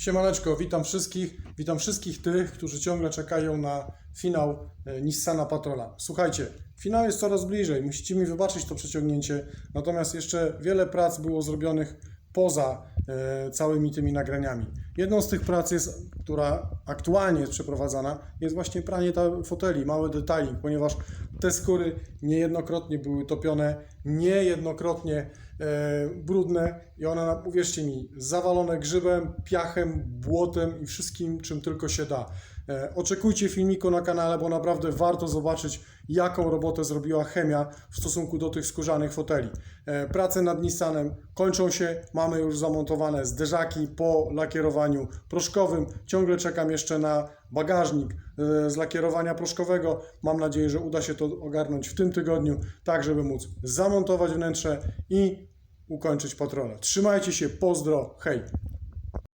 Siemaneczko, witam wszystkich. Witam wszystkich tych, którzy ciągle czekają na finał e, Nissana Patrola. Słuchajcie, finał jest coraz bliżej. Musicie mi wybaczyć to przeciągnięcie. Natomiast jeszcze wiele prac było zrobionych poza e, całymi tymi nagraniami. Jedną z tych prac jest, która aktualnie jest przeprowadzana, jest właśnie pranie foteli, mały detailing, ponieważ te skóry niejednokrotnie były topione, niejednokrotnie e, brudne i one, uwierzcie mi, zawalone grzybem, piachem, błotem i wszystkim, czym tylko się da. E, oczekujcie filmiku na kanale, bo naprawdę warto zobaczyć, jaką robotę zrobiła chemia w stosunku do tych skórzanych foteli. E, prace nad Nissanem kończą się, mamy już zamontowane zderzaki po lakierowaniu proszkowym. Ciągle czekam jeszcze na bagażnik e, z lakierowania proszkowego. Mam nadzieję, że uda się to ogarnąć w tym tygodniu, tak żeby móc zamontować wnętrze i ukończyć patrolę. Trzymajcie się, pozdro, hej!